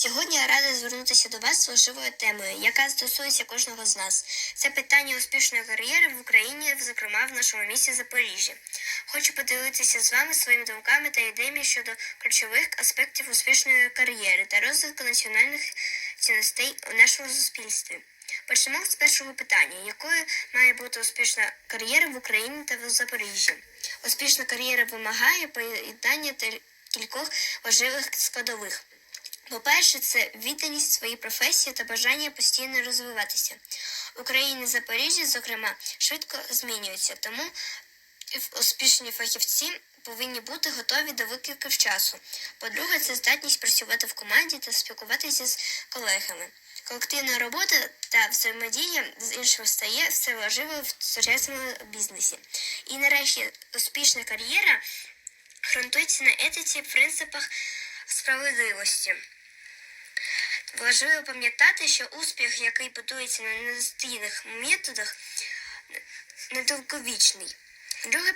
Сьогодні я рада звернутися до вас з важливою темою, яка стосується кожного з нас. Це питання успішної кар'єри в Україні, зокрема в нашому місті Запоріжжя. Хочу поділитися з вами своїми думками та ідеями щодо ключових аспектів успішної кар'єри та розвитку національних цінностей у нашому суспільстві. Почнемо з першого питання: якою має бути успішна кар'єра в Україні та в Запоріжжі? Успішна кар'єра вимагає поєднання та кількох важливих складових. По-перше, це відданість своїй професії та бажання постійно розвиватися. Україна і Запоріжжя, зокрема, швидко змінюються, тому успішні фахівці повинні бути готові до викликів часу. По-друге, це здатність працювати в команді та спілкуватися з колегами. Колективна робота та взаємодія з іншими стає все важливо в сучасному бізнесі. І нарешті успішна кар'єра ґрунтується на етиці, принципах справедливості. Важливо пам'ятати, що успіх, який будується на нестійних методах, недовговічний. Друге,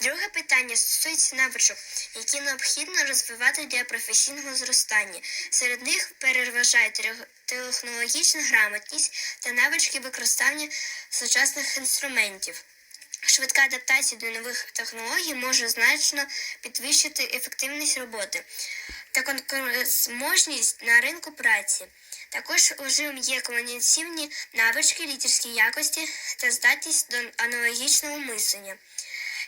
Друге питання стосується навичок, які необхідно розвивати для професійного зростання. Серед них переважають технологічна грамотність та навички використання сучасних інструментів. Швидка адаптація до нових технологій може значно підвищити ефективність роботи та конкурентоспроможність на ринку праці. Також важливим є комунікаційні навички, лідерські якості та здатність до аналогічного мислення.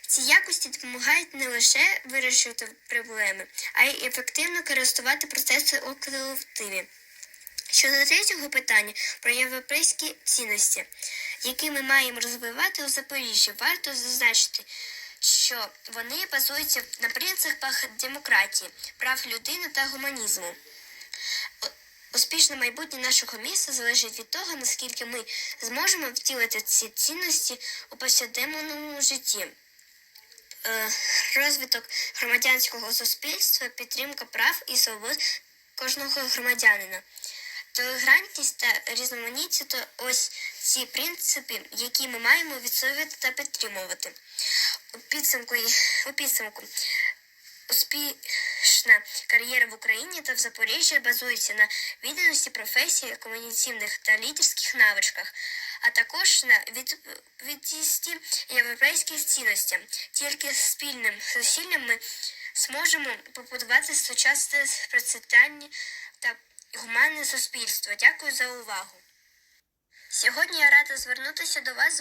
Ці якості допомагають не лише вирішити проблеми, а й ефективно користувати процеси у колективі. Щодо третього питання про європейські цінності, які ми маємо розвивати у Запоріжжі, варто зазначити, що вони базуються на принципах демократії, прав людини та гуманізму. Успішне майбутнє нашого міста залежить від того, наскільки ми зможемо втілити ці цінності у повсякденному житті. Е, розвиток громадянського суспільства, підтримка прав і свобод кожного громадянина. Толерантність та різноманіття то ось ці принципи, які ми маємо відсовувати та підтримувати. У підсумку, у підсумку успішна кар'єра в Україні та в Запоріжжі базується на відданості професії, комунікаційних та лідерських навичках, а також на відповідності європейських цінностям. Тільки спільним зусиллям ми зможемо побудувати сучасне процвітання та гуманне суспільство. Дякую за увагу. Сьогодні я рада звернутися до вас з